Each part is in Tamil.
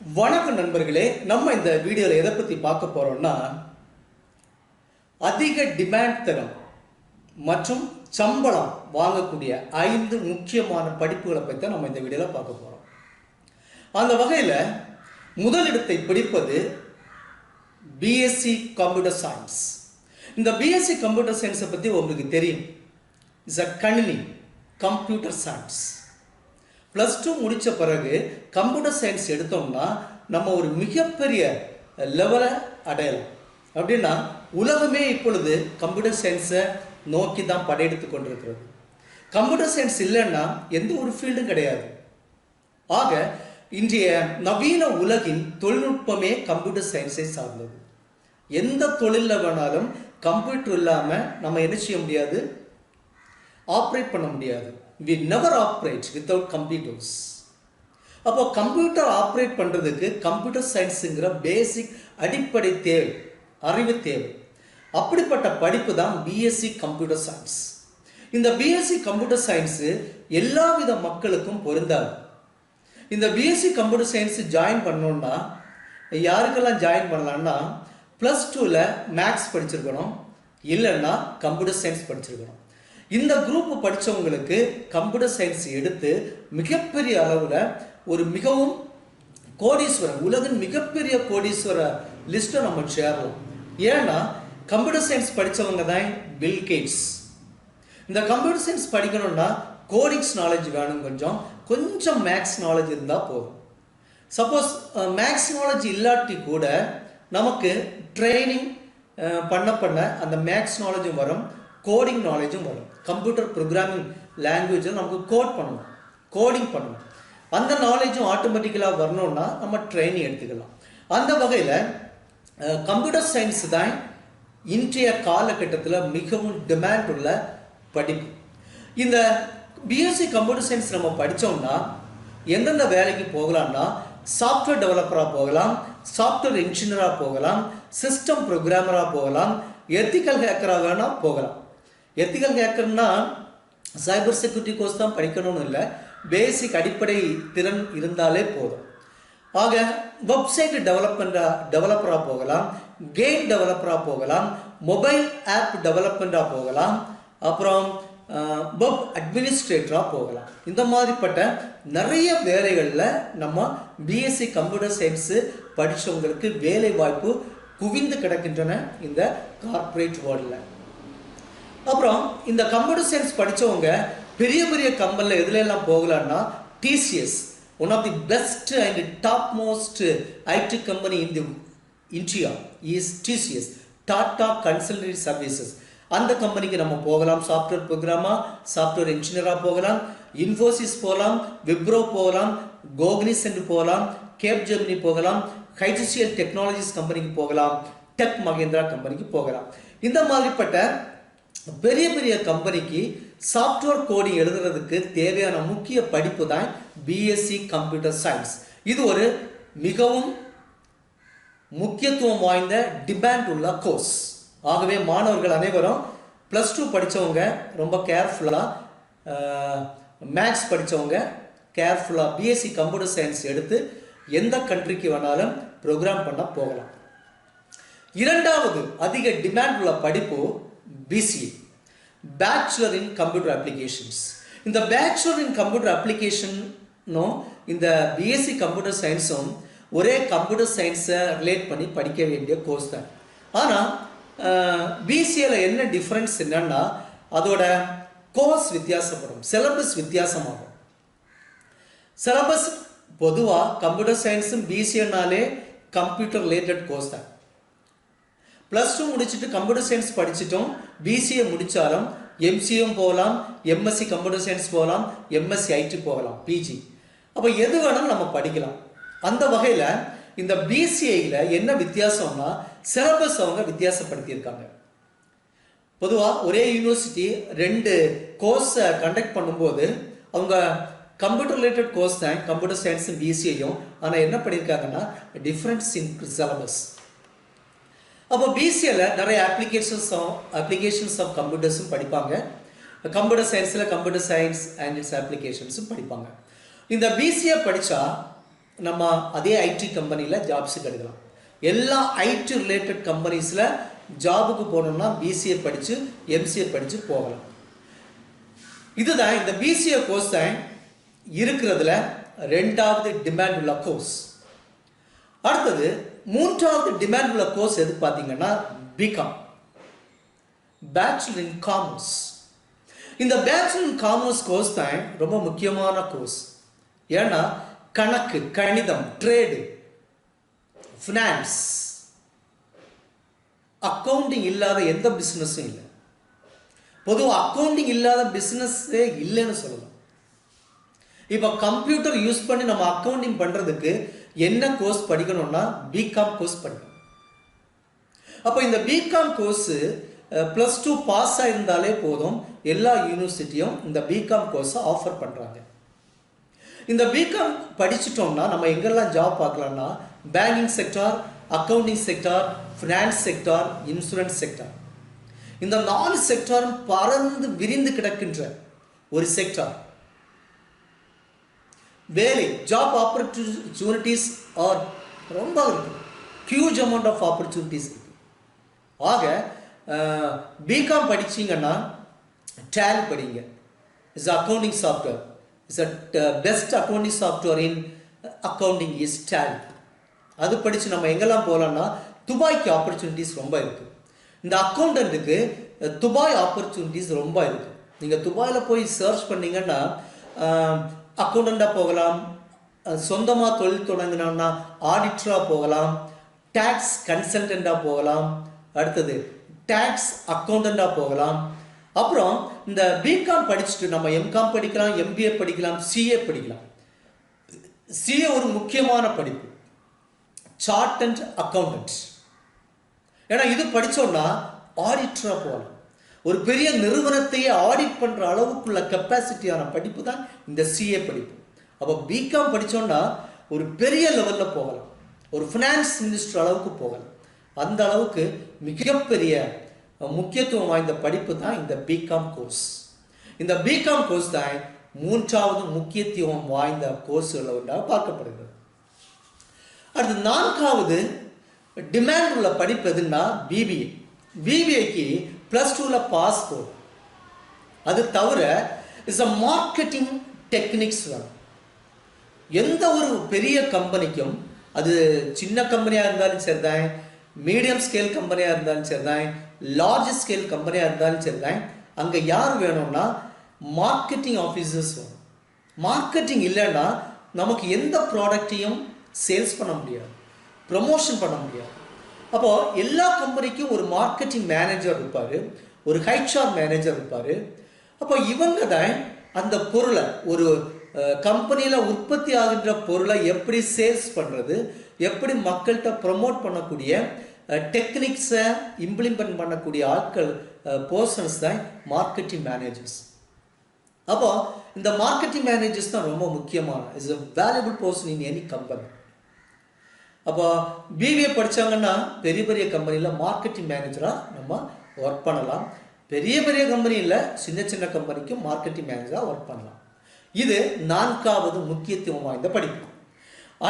வணக்கம் நண்பர்களே நம்ம இந்த வீடியோவில் எதை பற்றி பார்க்க போகிறோம்னா அதிக டிமாண்ட் தரம் மற்றும் சம்பளம் வாங்கக்கூடிய ஐந்து முக்கியமான படிப்புகளை பற்றி தான் நம்ம இந்த வீடியோவில் பார்க்க போகிறோம் அந்த வகையில் முதலிடத்தை பிடிப்பது பிஎஸ்சி கம்ப்யூட்டர் சயின்ஸ் இந்த பிஎஸ்சி கம்ப்யூட்டர் சயின்ஸை பற்றி உங்களுக்கு தெரியும். இஸ் அ கணினி கம்ப்யூட்டர் சயின்ஸ் ப்ளஸ் டூ முடித்த பிறகு கம்ப்யூட்டர் சயின்ஸ் எடுத்தோம்னா நம்ம ஒரு மிகப்பெரிய லெவலை அடையலாம். அப்படின்னா உலகமே இப்பொழுது கம்ப்யூட்டர் சயின்ஸை நோக்கி தான் படையெடுத்து கொண்டிருக்கிறது. கம்ப்யூட்டர் சயின்ஸ் இல்லைன்னா எந்த ஒரு ஃபீல்டும் கிடையாது. ஆக இன்றைய நவீன உலகின் தொழில்நுட்பமே கம்ப்யூட்டர் சயின்ஸை சார்ந்தது. எந்த தொழிலில் வேணாலும் கம்ப்யூட்டர் இல்லாமல் நம்ம என்ன செய்ய முடியாது? ஆப்ரேட் பண்ண முடியாது. We never operate without computers அப்போ கம்ப்யூட்டர் ஆப்ரேட் பண்ணுறதுக்கு கம்ப்யூட்டர் சயின்ஸுங்கிற பேசிக் அடிப்படை தேவை அறிவு தேவை. அப்படிப்பட்ட படிப்பு தான் பிஎஸ்சி கம்ப்யூட்டர் சயின்ஸ் இந்த பிஎஸ்சி கம்ப்யூட்டர் சயின்ஸு எல்லா வித மக்களுக்கும் பொருந்தாது. இந்த பிஎஸ்சி கம்ப்யூட்டர் சயின்ஸ் ஜாயின் பண்ணோன்னா யாருக்கெல்லாம் ஜாயின் பண்ணலான்னா ப்ளஸ் டூவில் மேக்ஸ் படிச்சிருக்கணும் இல்லைன்னா கம்ப்யூட்டர் சயின்ஸ் படிச்சிருக்கணும். இந்த குரூப் படித்தவங்களுக்கு கம்ப்யூட்டர் சயின்ஸ் எடுத்து மிகப்பெரிய அளவில் ஒரு மிகவும் கோடீஸ்வரர் உலகின் மிகப்பெரிய கோடீஸ்வர லிஸ்ட்டை நம்ம சேரலாம் ஏன்னா கம்ப்யூட்டர் சயின்ஸ் படித்தவங்க தான் பில் கேட்ஸ் இந்த கம்ப்யூட்டர் சயின்ஸ் படிக்கணும்னா கோடிங்ஸ் நாலேஜ் வேணும் கொஞ்சம். கொஞ்சம் மேக்ஸ் நாலேஜ் இருந்தால் போதும். சப்போஸ் மேக்ஸ் நாலேஜ் இல்லாட்டி கூட நமக்கு ட்ரைனிங் பண்ண பண்ண அந்த மேக்ஸ் நாலேஜும் வரும். கோடிங் நாலேஜும் வரும். கம்ப்யூட்டர் ப்ரோக்ராமிங் லாங்குவேஜில் நமக்கு கோட் பண்ணணும். கோடிங் பண்ணணும். அந்த நாலேஜும் ஆட்டோமேட்டிக்கலாக வரணும்னா நம்ம ட்ரைனிங் எடுத்துக்கலாம். அந்த வகையில் கம்ப்யூட்டர் சயின்ஸ் தான் இன்றைய காலகட்டத்தில் மிகவும் டிமாண்ட் உள்ள படிப்பு. இந்த பிஎஸ்சி கம்ப்யூட்டர் சயின்ஸ் நம்ம படித்தோம்னா எந்தெந்த வேலைக்கு போகலாம்னா சாஃப்ட்வேர் டெவலப்பராக போகலாம் சாஃப்ட்வேர் இன்ஜினியராக போகலாம் சிஸ்டம் ப்ரோக்ராமராக போகலாம் எத்திக்கல் ஹேக்கராக வேணால் போகலாம். எத்திக்கல் ஹேக்கர்னா சைபர் செக்யூரிட்டி கோர்ஸ் தான் படிக்கணும்னு இல்லை. பேசிக் அடிப்படை திறன் இருந்தாலே போதும். ஆக வெப்சைட் டெவலப்மெண்ட்டாக டெவலப்பராக போகலாம். கேம் டெவலப்பராக போகலாம். மொபைல் ஆப் டெவலப்மெண்ட்டாக போகலாம். அப்புறம் வெப் அட்மினிஸ்ட்ரேட்டராக போகலாம். இந்த மாதிரிப்பட்ட நிறைய வேலைகளில் நம்ம பிஎஸ்சி கம்ப்யூட்டர் சயின்ஸு படித்தவங்களுக்கு வேலை வாய்ப்பு குவிந்து கிடக்கின்றன இந்த கார்ப்பரேட் வேர்ல்டில் அப்புறம் இந்த கம்ப்யூட்டர் சயின்ஸ் படித்தவங்க பெரிய பெரிய கம்பெனியில் எதுல எல்லாம் போகலான்னா TCS one of the best and top most IT company in the India is TCS Tata consultancy services அந்த கம்பெனிக்கு நம்ம போகலாம். சாஃப்ட்வேர் ப்ரோக்ராமா சாஃப்ட்வேர் இன்ஜினியராக போகலாம். இன்ஃபோசிஸ் போகலாம் விப்ரோ போகலாம் கோக்னிஸ் என்று போகலாம் கேப் ஜெர்மனி போகலாம் ஹைட்ரிசியல் டெக்னாலஜிஸ் கம்பெனிக்கு போகலாம் டெக் மகேந்திரா கம்பெனிக்கு போகலாம். இந்த மாதிரிப்பட்ட பெரிய பெரிய கம்பெனிக்கு சாஃப்ட்வேர் கோடிங் எழுதுறதுக்கு தேவையான முக்கிய படிப்பு தான் பிஎஸ்சி கம்ப்யூட்டர் சயின்ஸ் இது ஒரு மிகவும் முக்கியத்துவம் வாய்ந்த டிமாண்ட் உள்ள கோர்ஸ் ஆகவே மாணவர்கள் அனைவரும் ப்ளஸ் டூ படித்தவங்க ரொம்ப கேர்ஃபுல்லாக மேக்ஸ் படித்தவங்க கேர்ஃபுல்லாக பிஎஸ்சி கம்ப்யூட்டர் சயின்ஸ் எடுத்து எந்த கண்ட்ரிக்கு வேணாலும் ப்ரோக்ராம் பண்ண போகலாம். இரண்டாவது அதிக டிமாண்ட் உள்ள படிப்பு BCA bachelor in computer applications இந்த பேச்சுலர் இன் கம்ப்யூட்டர் அப்ளிகேஷனும் இந்த பிஎஸ்சி கம்ப்யூட்டர் சயின்ஸும் ஒரே கம்ப்யூட்டர் சயின்ஸை ரிலேட் பண்ணி படிக்க வேண்டிய கோர்ஸ் தான். ஆனால் பிசிஏல என்ன டிஃப்ரென்ஸ் என்னன்னா அதோட கோர்ஸ் வித்தியாசப்படும் சிலபஸ் வித்தியாசமாகும். சிலபஸ் பொதுவாக கம்ப்யூட்டர் சயின்ஸும் பிசிஏனாலே கம்ப்யூட்டர் ரிலேட்டட் கோர்ஸ் தான். ப்ளஸ் டூ முடிச்சுட்டு கம்ப்யூட்டர் சயின்ஸ் படிச்சிட்டோம். பிசிஏ முடித்தாலும் எம்சியும் போகலாம் எம்எஸ்சி கம்ப்யூட்டர் சயின்ஸ் போகலாம் எம்எஸ்சி ஐடி போகலாம் பிஜி அப்போ எது வேணாலும் நம்ம படிக்கலாம். அந்த வகையில் இந்த பிசிஐயில் என்ன வித்தியாசம்னா சிலபஸ் அவங்க வித்தியாசப்படுத்தியிருக்காங்க. பொதுவாக ஒரே யூனிவர்சிட்டி ரெண்டு கோர்ஸை கண்டக்ட் பண்ணும்போது அவங்க கம்ப்யூட்டர் ரிலேட்டட் கோர்ஸ் தான் கம்ப்யூட்டர் சயின்ஸும் பிசிஐயும் ஆனால் என்ன பண்ணியிருக்காங்கன்னா டிஃப்ரெண்ட்ஸ் இன் சிலபஸ் அப்போ பிசிஏல நிறைய அப்ளிகேஷன்ஸ் அப்ளிகேஷன்ஸ் ஆஃப் கம்ப்யூட்டர்ஸும் படிப்பாங்க. கம்ப்யூட்டர் சயின்ஸில் கம்ப்யூட்டர் சயின்ஸ் அண்ட் இட்ஸ் அப்ளிகேஷன்ஸும் படிப்பாங்க. இந்த பிசிஏ படித்தா நம்ம அதே ஐடி கம்பெனியில் ஜாப்ஸு கிடைக்கலாம். எல்லா ஐடி ரிலேட்டட் கம்பெனிஸில் ஜாபுக்கு போகணும்னா பிசிஏ படித்து எம்சிஏ படித்து போகலாம். இதுதான் இந்த பிசிஏ கோர்ஸ் தான் இருக்கிறதுல ரெண்டாவது டிமாண்ட் உள்ள கோர்ஸ் அடுத்தது மூன்றாவது டிமாண்ட் உள்ள கோர்ஸ் எது பார்த்தீங்கன்னா பிகாம் பேச்சுலர் இன் காமர்ஸ் இந்த பேச்சுலர் இன் காமர்ஸ் கோர்ஸ் தான் ரொம்ப முக்கியமான கோர்ஸ் ஏன்னா கணக்கு கணிதம் ட்ரேடு ஃபினான்ஸ் அக்கௌண்டிங் இல்லாத எந்த பிஸ்னஸும் இல்லை. பொதுவாக அக்கௌண்டிங் இல்லாத பிஸ்னஸ்ஸே இல்லைன்னு சொல்லலாம். இப்போ கம்ப்யூட்டர் யூஸ் பண்ணி நம்ம அக்கௌண்டிங் பண்ணுறதுக்கு என்ன கோர்ஸ் படிக்கணும்னா பிகாம் கோர்ஸ் படிக்கணும். அப்போ இந்த BCom course plus two pass ஆயிருந்தாலே போதும் எல்லா யூனிவர்சிட்டியும் இந்த பிகாம் கோர்ஸை ஆஃபர் பண்ணுறாங்க இந்த பிகாம் படிச்சிட்டோம்னா நம்ம எங்கெல்லாம் job பார்க்கலாம்னா banking sector accounting sector finance sector insurance sector இந்த நாலு செக்டாரும் பறந்து விரிந்து கிடக்கின்ற ஒரு செக்டார் வேலை ஜாப் ஆப்பர்ச்சுனிட்டிஸ் ஆர் ரொம்ப இருக்கு. ஹியூஜ் அமௌண்ட் ஆஃப் ஆப்பர்ச்சுனிட்டிஸ் இருக்கு. ஆக பிகாம் படிச்சீங்கன்னா டேல் படிங்க. Is accounting software is a best accounting software in accounting is Tally அது படித்து நம்ம எங்கெல்லாம் போகலாம்னா துபாய்க்கு ஆப்பர்ச்சுனிட்டிஸ் ரொம்ப இருக்குது இந்த அக்கௌண்டண்ட்டுக்கு துபாய் ஆப்பர்ச்சுனிட்டிஸ் ரொம்ப இருக்குது நீங்கள் துபாயில் போய் சர்ச் பண்ணீங்கன்னா அக்கௌண்டண்ட்டாக போகலாம். சொந்தமாக தொழில் தொடங்கினோம்னா ஆடிட்டராக போகலாம். டேக்ஸ் கன்சல்டண்ட்டாக போகலாம். அடுத்தது டேக்ஸ் அக்கௌண்டண்ட்டாக போகலாம். அப்புறம் இந்த பிகாம் படிச்சுட்டு நம்ம எம்காம் படிக்கலாம் எம்பிஏ படிக்கலாம் சிஏ படிக்கலாம். சிஏ ஒரு முக்கியமான படிப்பு. சார்ட் அண்ட் அக்கௌண்டன்ட் ஏன்னா இது படித்தோம்னா ஆடிட்டராக போகலாம். ஒரு பெரிய நிறுவனத்தையே ஆடிட் பண்ணுற அளவுக்குள்ள கெப்பாசிட்டியான படிப்பு தான் இந்த சிஏ படிப்பு. அப்போ பிகாம் படித்தோன்னா ஒரு பெரிய லெவலில் போகலாம். ஒரு ஃபினான்ஸ் மினிஸ்டர் அளவுக்கு போகலாம். அந்த அளவுக்கு மிகப்பெரிய முக்கியத்துவம் வாய்ந்த படிப்பு தான் இந்த பிகாம் கோர்ஸ் இந்த பிகாம் கோர்ஸ் தான் மூன்றாவது முக்கியத்துவம் வாய்ந்த கோர்ஸ்களில் ஒன்றாக பார்க்கப்படுகிறது. அடுத்து நான்காவது டிமாண்ட் உள்ள படிப்பு எதுன்னா பிபிஏ பிபிஏக்கு ப்ளஸ் டூவில் பாஸ் போடும் அது தவிர இஸ் அ மார்க்கெட்டிங் டெக்னிக்ஸ் வேணும். எந்த ஒரு பெரிய கம்பெனிக்கும் அது சின்ன கம்பெனியாக இருந்தாலும் சரிதான் மீடியம் ஸ்கேல் கம்பெனியாக இருந்தாலும் சரிதான் லார்ஜ் ஸ்கேல் கம்பெனியாக இருந்தாலும் சரிதான் அங்கே யார் வேணும்னா மார்க்கெட்டிங் ஆஃபீஸர்ஸ் வேணும். மார்க்கெட்டிங் இல்லைன்னா நமக்கு எந்த ப்ராடக்டையும் சேல்ஸ் பண்ண முடியாது. ப்ரமோஷன் பண்ண முடியாது. அப்போ எல்லா கம்பெனிக்கும் ஒரு மார்க்கெட்டிங் மேனேஜர் இருப்பார் ஒரு ஹைச்ஆர் மேனேஜர் இருப்பார். அப்போ இவங்க தான் அந்த பொருளை ஒரு கம்பெனியில் உற்பத்தி ஆகின்ற பொருளை எப்படி சேல்ஸ் பண்ணுறது எப்படி மக்கள்கிட்ட ப்ரமோட் பண்ணக்கூடிய டெக்னிக்ஸை இம்ப்ளிமெண்ட் பண்ணக்கூடிய ஆட்கள் பர்சன்ஸ் தான் மார்க்கெட்டிங் மேனேஜர்ஸ் அப்போ இந்த மார்க்கெட்டிங் மேனேஜர்ஸ் தான் ரொம்ப முக்கியமான is a valuable person in any company அப்போ பிபிஏ படித்தாங்கன்னா பெரிய பெரிய கம்பெனியில் மார்க்கெட்டிங் மேனேஜராக நம்ம ஒர்க் பண்ணலாம். பெரிய பெரிய கம்பெனியில் சின்ன சின்ன கம்பெனிக்கும் மார்க்கெட்டிங் மேனேஜராக ஒர்க் பண்ணலாம். இது நான்காவது முக்கியத்துவம் வாய்ந்த படிப்பு.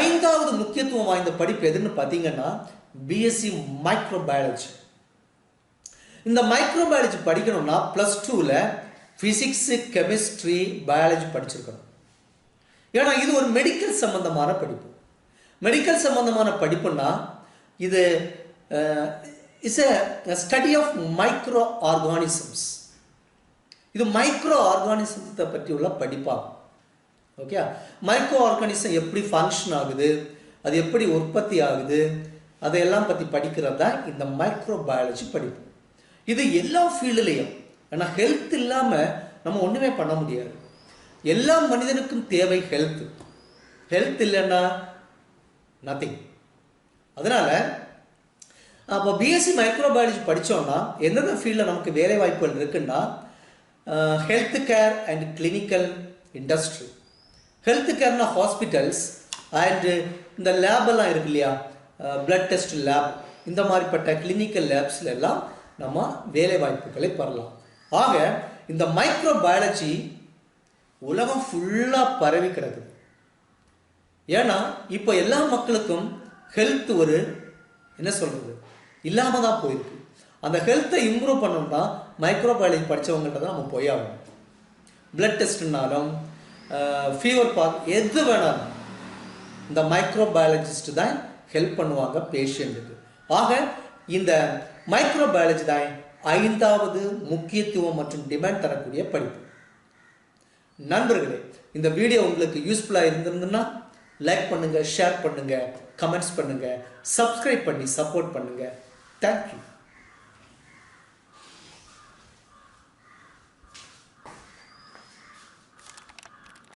ஐந்தாவது முக்கியத்துவம் வாய்ந்த படிப்பு எதுன்னு பார்த்தீங்கன்னா பிஎஸ்சி மைக்ரோபயாலஜி இந்த மைக்ரோபயாலஜி படிக்கணும்னா ப்ளஸ் டூவில் ஃபிசிக்ஸு கெமிஸ்ட்ரி பயாலஜி படிச்சிருக்கணும். ஏன்னா இது ஒரு மெடிக்கல் சம்மந்தமான படிப்பு. மெடிக்கல் சம்பந்தமான படிப்புன்னா இது is a study of micro organisms இது மைக்ரோ ஆர்கானிசத்தை பற்றி உள்ள படிப்பாகும். ஓகே மைக்ரோ ஆர்கானிசம் எப்படி ஃபங்க்ஷன் ஆகுது? அது எப்படி உற்பத்தி ஆகுது? அதையெல்லாம் பற்றி படிக்கிறது தான் இந்த மைக்ரோ பயாலஜி படிப்பு. இது எல்லா ஃபீல்டுலேயும் ஏன்னா ஹெல்த் இல்லாமல் நம்ம ஒன்றுமே பண்ண முடியாது. எல்லா மனிதனுக்கும் தேவை ஹெல்த் ஹெல்த் இல்லைன்னா நத்திங் அதனால் அப்போ பிஎஸ்சி மைக்ரோபயாலஜி படித்தோம்னா எந்தெந்த ஃபீல்டில் நமக்கு வேலை வாய்ப்புகள் இருக்குன்னா health care and clinical industry health கேர்னா hospitals and இந்த லேபெல்லாம் இருக்கு இல்லையா? பிளட் டெஸ்ட் லேப் இந்த மாதிரிப்பட்ட கிளினிக்கல் லேப்ஸில் எல்லாம் நம்ம வேலை வாய்ப்புகளை பெறலாம். ஆக இந்த மைக்ரோபயாலஜி உலகம் ஃபுல்லாக பரவி கிடக்குது. ஏன்னா இப்போ எல்லா மக்களுக்கும் ஹெல்த் ஒரு என்ன சொல்கிறது இல்லாமல் தான் போயிருக்கு. அந்த ஹெல்த்தை இம்ப்ரூவ் பண்ணணும்னா மைக்ரோபயாலஜி படித்தவங்கள்ட்ட தான் நம்ம போய் ஆகணும். பிளட் டெஸ்ட்னாலும் ஃபீவர் பார்க் எது வேணாலும் இந்த மைக்ரோபயாலஜிஸ்ட் தான் ஹெல்ப் பண்ணுவாங்க பேஷண்ட்டுக்கு ஆக இந்த மைக்ரோபயாலஜி தான் ஐந்தாவது முக்கியத்துவம் மற்றும் டிமாண்ட் தரக்கூடிய படிப்பு. நண்பர்களே இந்த வீடியோ உங்களுக்கு யூஸ்ஃபுல்லாக இருந்திருந்துன்னா லைக் பண்ணுங்கள் ஷேர் பண்ணுங்கள் கமெண்ட்ஸ் பண்ணுங்கள் சப்ஸ்கிரைப் பண்ணி சப்போர்ட் பண்ணுங்கள் தேங்க்யூ